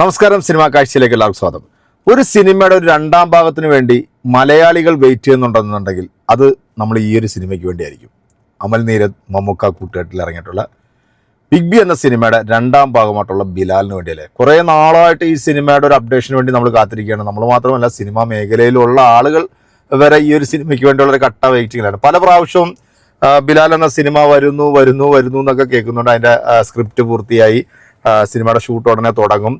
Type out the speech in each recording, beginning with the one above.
നമസ്കാരം സിനിമാ കാഴ്ചയിലേക്ക് എല്ലാവർക്കും സ്വാഗതം. ഒരു സിനിമയുടെ ഒരു രണ്ടാം ഭാഗത്തിന് വേണ്ടി മലയാളികൾ വെയിറ്റ് ചെയ്യുന്നുണ്ടെന്നുണ്ടെങ്കിൽ അത് നമ്മൾ ഈ ഒരു സിനിമയ്ക്ക് വേണ്ടിയായിരിക്കും. അമൽ നീരത് മമ്മൂക്ക കൂട്ടുകെട്ടിൽ ഇറങ്ങിയിട്ടുള്ള ബിഗ് ബി എന്ന സിനിമയുടെ രണ്ടാം ഭാഗമായിട്ടുള്ള ബിലാലിന് വേണ്ടിയല്ലേ? കുറേ നാളായിട്ട് ഈ സിനിമയുടെ ഒരു അപ്ഡേഷന് വേണ്ടി നമ്മൾ കാത്തിരിക്കുകയാണ്. നമ്മൾ മാത്രമല്ല സിനിമാ മേഖലയിലുള്ള ആളുകൾ വരെ ഈ ഒരു സിനിമയ്ക്ക് വേണ്ടിയുള്ള ഒരു കട്ട വെയിറ്റിങ്ങിലാണ് പല പ്രാവശ്യവും ബിലാൽ എന്ന സിനിമ വരുന്നു വരുന്നു വരുന്നു എന്നൊക്കെ കേൾക്കുന്നുണ്ട്. അതിന്റെ സ്ക്രിപ്റ്റ് പൂർത്തിയായി സിനിമയുടെ ഷൂട്ട് ഉടനെ തുടങ്ങും.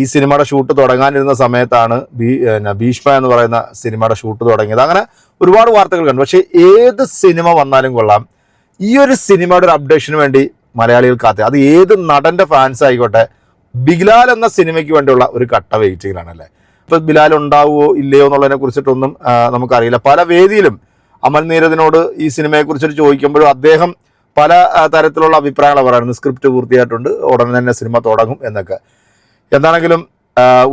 ഈ സിനിമയുടെ ഷൂട്ട് തുടങ്ങാനിരുന്ന സമയത്താണ് പിന്നെ ഭീഷ്മ എന്ന് പറയുന്ന സിനിമയുടെ ഷൂട്ട് തുടങ്ങിയത്. അങ്ങനെ ഒരുപാട് വാർത്തകൾ കണ്ടു. പക്ഷേ ഏത് സിനിമ വന്നാലും കൊള്ളാം. ഈ ഒരു സിനിമയുടെ ഒരു അപ്ഡേഷന് വേണ്ടി മലയാളികൾ കാത്തി അത് ഏത് നടന്റെ ഫാൻസ് ആയിക്കോട്ടെ ബിലാൽ എന്ന സിനിമയ്ക്ക് വേണ്ടിയുള്ള ഒരു കട്ട വെയിറ്റിങ്ങിലാണ് അല്ലേ? ഇപ്പൊ ബിലാൽ ഉണ്ടാവുമോ ഇല്ലയോ എന്നുള്ളതിനെ കുറിച്ചിട്ടൊന്നും നമുക്കറിയില്ല. പല വേദിയിലും അമൽ നീരദിനോട് ഈ സിനിമയെ കുറിച്ചിട്ട് ചോദിക്കുമ്പോഴും അദ്ദേഹം പല തരത്തിലുള്ള അഭിപ്രായങ്ങൾ പറയുന്നത് സ്ക്രിപ്റ്റ് പൂർത്തിയായിട്ടുണ്ട്. ഉടനെ തന്നെ സിനിമ തുടങ്ങും എന്നൊക്കെ. എന്താണെങ്കിലും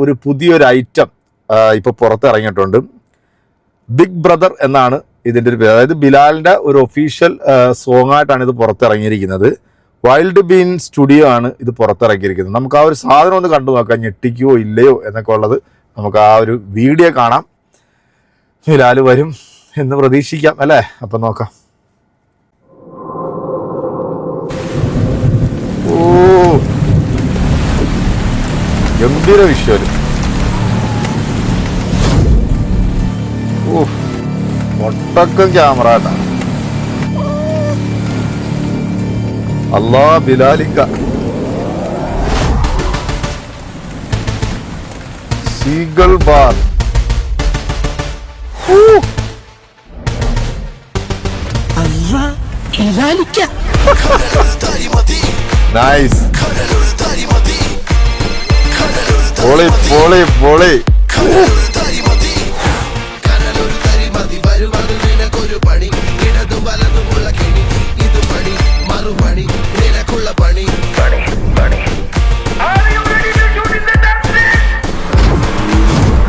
ഒരു പുതിയൊരു ഐറ്റം ഇപ്പോൾ പുറത്ത് ഇറങ്ങിയിട്ടുണ്ട്. ബിഗ് ബ്രദർ എന്നാണ് ഇതിന്റെ ഒരു പേര്. അതായത് ബിലാലിന്റെ ഒരു ഒഫീഷ്യൽ സോങ് ആയിട്ടാണ് ഇത് പുറത്തിറങ്ങിയിരിക്കുന്നത് വൈൽഡ് ബീൻ സ്റ്റുഡിയോ ആണ് ഇത് പുറത്തിറക്കിയിരിക്കുന്നത് നമുക്ക് ആ ഒരു സാധനം ഒന്ന് കണ്ടു നോക്കാം. ഞെട്ടിക്കുകയോ ഇല്ലയോ എന്നൊക്കെ ഉള്ളത് നമുക്ക് ആ ഒരു വീഡിയോ കാണാം. ബിലാൽ വരും എന്ന് പ്രതീക്ഷിക്കാം അല്ലേ? അപ്പം നോക്കാം. ഗംഭീര വിഷ്വൽ. ഒട്ടക്കം ക്യാമറ കേട്ടാ. അല്ലാ ബിലാലിക്ക. Seagull bar. നൈസ് പൊളി പൊളി പൊളി.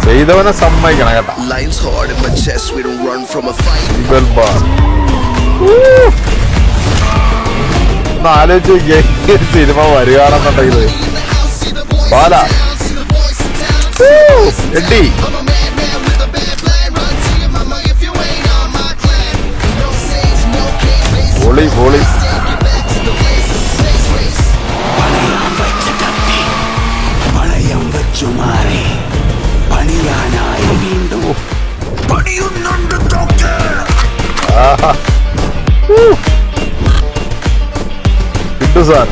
ചെയ്തവനെ സമ്മതിക്കണം കേട്ടോ. ഒന്ന് ആലോചിച്ച് സിനിമ വരികയാണെന്നുണ്ടെങ്കിൽ ബാല എഡി പൊളി പൊളി പണയം വെച്ചു മാറി. പണിയാനായി വീണ്ടും. പണിയുന്നുണ്ട് തോക്ക്. കിട്ടു സാർ.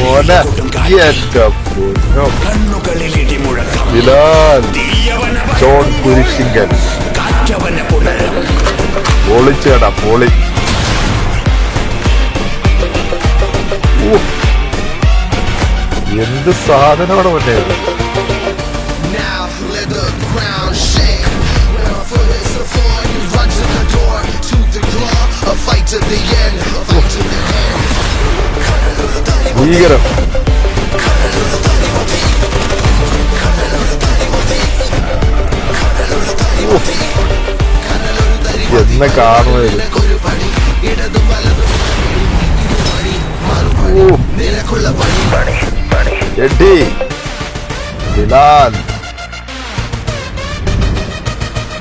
മോനെ എന്റെ പൊളിച്ചേടാ പൊളി. എന്ത് സാധനമാണ് മുന്നേ ഭീകരം. എന്ന് കാണുന്നത് ഒരു പണി ഇടതും വലതും നിനക്കുള്ള പണി പണി പണി AD Bilal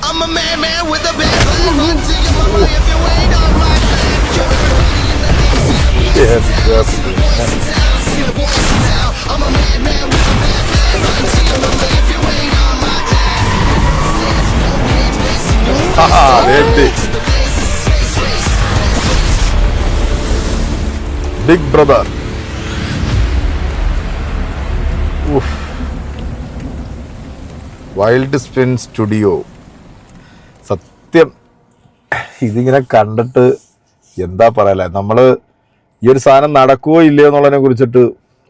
I'm a man, man with a bad plan. Run to your mama if you ain't on my plan. You're everybody in the house, see the എന്താ boys in town, see the boys. I'm a man, man with a bad plan. Run to your mama if on my plan. No games, basic, no ആഹാ, AD big brother wild spin studio സത്യം ഇതിങ്ങനെ കണ്ടിട്ട് എന്താ പറയല നമ്മൾ ഈ ഒരു സാധനം നടക്കുമോ ഇല്ലയോ എന്നുള്ളതിനെ കുറിച്ചിട്ട്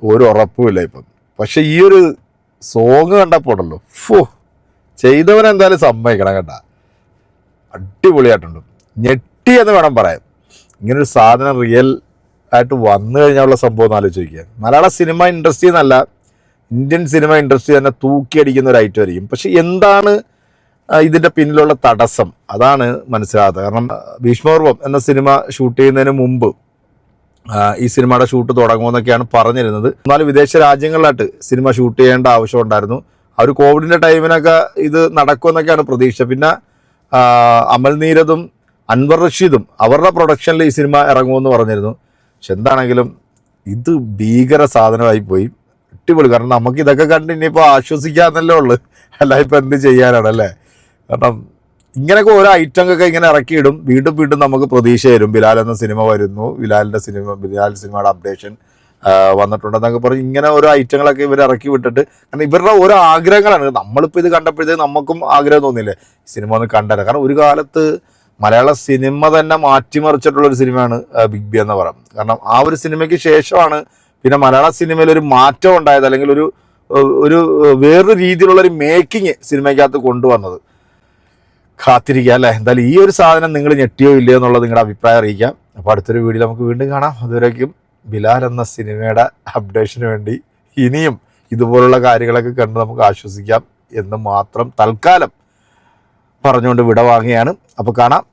ഒരു ഉറപ്പുമില്ല ഇപ്പം. പക്ഷെ ഈ ഒരു സോങ് കണ്ടപ്പോൾ ഉണ്ടല്ലോ ഫോ ചെയ്തവനെന്തായാലും സമ്മതിക്കണം കേട്ടാ. അടിപൊളിയായിട്ടുണ്ട്. ഞെട്ടി എന്ന് വേണം പറയാൻ. ഇങ്ങനൊരു സാധനം റിയൽ ആയിട്ട് വന്നു കഴിഞ്ഞാലുള്ള സംഭവം എന്ന് ആലോചിച്ച് നോക്കിയാൽ മലയാള സിനിമ ഇൻഡസ്ട്രി എന്നല്ല ഇന്ത്യൻ സിനിമ ഇൻഡസ്ട്രി തന്നെ തൂക്കിയടിക്കുന്ന ഒരു ഐറ്റം ആയിരിക്കും. പക്ഷെ എന്താണ് ഇതിന്റെ പിന്നിലുള്ള തടസ്സം? അതാണ് മനസ്സിലാകാത്തത്. കാരണം ഭീഷ്മപർവം എന്ന സിനിമ ഷൂട്ട് ചെയ്യുന്നതിന് മുമ്പ് ഈ സിനിമയുടെ ഷൂട്ട് തുടങ്ങുമെന്നൊക്കെയാണ് പറഞ്ഞിരുന്നത്. എന്നാലും വിദേശ രാജ്യങ്ങളിലായിട്ട് സിനിമ ഷൂട്ട് ചെയ്യേണ്ട ആവശ്യമുണ്ടായിരുന്നു ആ ഒരു കോവിഡിന്റെ ടൈമിനൊക്കെ ഇത് നടക്കുമെന്നൊക്കെയാണ് പ്രതീക്ഷ. പിന്നെ അമൽ നീരദും അൻവർ റഷീദും അവരുടെ പ്രൊഡക്ഷനിൽ ഈ സിനിമ ഇറങ്ങുമെന്ന് പറഞ്ഞിരുന്നു. പക്ഷെ എന്താണെങ്കിലും ഇത് ഭീകര സാധനമായി പോയി. അടിപൊളി. കാരണം നമുക്ക് ഇതൊക്കെ കണ്ട് ഇനിയിപ്പോൾ ആശ്വസിക്കാന്നല്ലേ ഉള്ളു. അല്ല ഇപ്പം എന്ത് ചെയ്യാനാണ് അല്ലേ? കാരണം ഇങ്ങനെയൊക്കെ ഓരോ ഒക്കെ ഇങ്ങനെ ഇറക്കിയിടും. വീണ്ടും വീണ്ടും നമുക്ക് പ്രതീക്ഷ തരും ബിലാൽ എന്ന സിനിമ വരുന്നു. ബിലാലിന്റെ സിനിമ ബിലാൽ സിനിമയുടെ അപ്ഡേഷൻ വന്നിട്ടുണ്ടെന്നൊക്കെ പറഞ്ഞ് ഇങ്ങനെ ഓരോ ഐറ്റങ്ങളൊക്കെ ഇവർ ഇറക്കി വിട്ടിട്ട് കാരണം ഇവരുടെ ഓരോ ആഗ്രഹങ്ങളാണ്. നമ്മളിപ്പോൾ ഇത് കണ്ടപ്പോഴത്തേക്ക് നമുക്കും ആഗ്രഹം തോന്നിയില്ലേ? സിനിമ ഒന്ന് കണ്ടത് കാരണം ഒരു കാലത്ത് മലയാള സിനിമ തന്നെ മാറ്റിമറിച്ചിട്ടുള്ള ഒരു സിനിമയാണ് ബിഗ് ബി എന്ന് പറയാം. കാരണം ആ ഒരു സിനിമയ്ക്ക് ശേഷമാണ് പിന്നെ മലയാള സിനിമയിൽ ഒരു മാറ്റം ഉണ്ടായത് അല്ലെങ്കിൽ ഒരു ഒരു വേറൊരു രീതിയിലുള്ള ഒരു മേക്കിംഗ് സിനിമയ്ക്കകത്ത് കൊണ്ടുവന്നത്. കാത്തിരിക്കുക അല്ലേ? എന്തായാലും ഈ ഒരു സാധനം നിങ്ങൾ ഞെട്ടിയോ ഇല്ലയോ എന്നുള്ളത് നിങ്ങളുടെ അഭിപ്രായം അറിയിക്കാം. അപ്പോൾ അടുത്തൊരു വീഡിയോ നമുക്ക് വീണ്ടും കാണാം. അതുവരേക്കും ബിലാൽ എന്ന സിനിമയുടെ അപ്ഡേഷന് വേണ്ടി ഇനിയും ഇതുപോലുള്ള കാര്യങ്ങളൊക്കെ കണ്ട് നമുക്ക് ആശ്വസിക്കാം എന്ന് മാത്രം തൽക്കാലം പറഞ്ഞുകൊണ്ട് വിട വാങ്ങുകയാണ് അപ്പോൾ കാണാം.